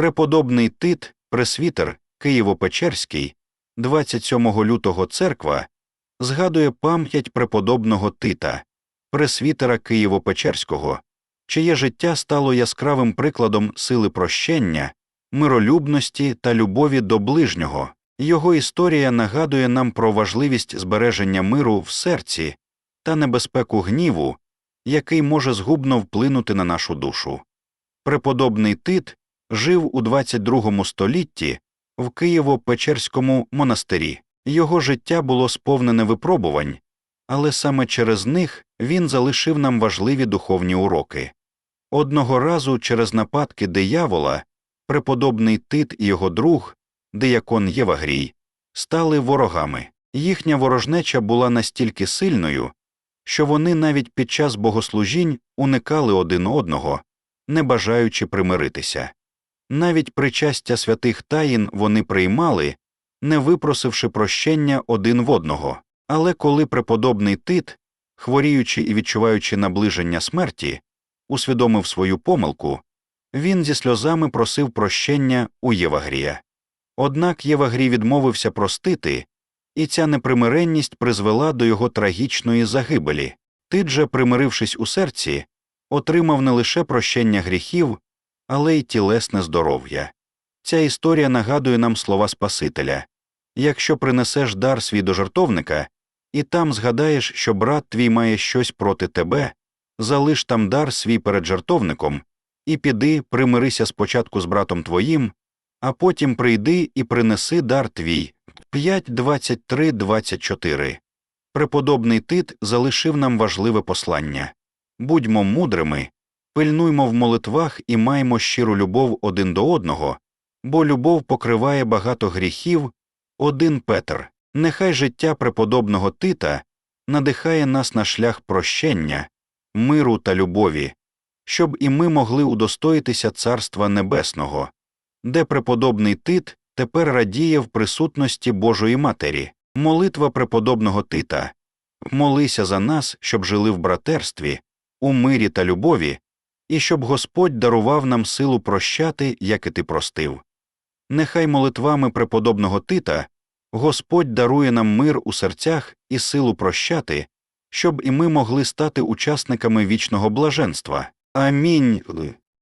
Преподобний Тит, пресвітер Києво-Печерський, 27 лютого церква, згадує пам'ять преподобного Тита, пресвітера Києво-Печерського, чиє життя стало яскравим прикладом сили прощення, миролюбності та любові до ближнього. Його історія нагадує нам про важливість збереження миру в серці та небезпеку гніву, який може згубно вплинути на нашу душу. Преподобний Тит жив у 22 столітті в Києво-Печерському монастирі. Його життя було сповнене випробувань, але саме через них він залишив нам важливі духовні уроки. Одного разу через нападки диявола преподобний Тит і його друг, диякон Євагрій, стали ворогами. Їхня ворожнеча була настільки сильною, що вони навіть під час богослужінь уникали один одного, не бажаючи примиритися. Навіть причастя святих таїн вони приймали, не випросивши прощення один в одного. Але коли преподобний Тит, хворіючи і відчуваючи наближення смерті, усвідомив свою помилку, він зі сльозами просив прощення у Євагрія. Однак Євагрій відмовився простити, і ця непримиренність призвела до його трагічної загибелі. Тит же, примирившись у серці, отримав не лише прощення гріхів, але й тілесне здоров'я. Ця історія нагадує нам слова Спасителя якщо принесеш дар свій до жартовника, і там згадаєш, що брат твій має щось проти тебе, залиш там дар свій перед жартовником, і піди, примирися спочатку з братом твоїм, а потім прийди і принеси дар твій. 5.23.24. Преподобний Тит залишив нам важливе послання будьмо мудрими, пильнуймо в молитвах і маймо щиру любов один до одного, бо любов покриває багато гріхів. Один Петр, нехай життя преподобного Тита надихає нас на шлях прощення, миру та любові, щоб і ми могли удостоїтися Царства Небесного, де преподобний Тит тепер радіє в присутності Божої Матері, молитва преподобного Тита. Молися за нас, щоб жили в братерстві, у мирі та любові, і щоб Господь дарував нам силу прощати, як і ти простив. Нехай молитвами преподобного Тита Господь дарує нам мир у серцях і силу прощати, щоб і ми могли стати учасниками вічного блаженства. Амінь.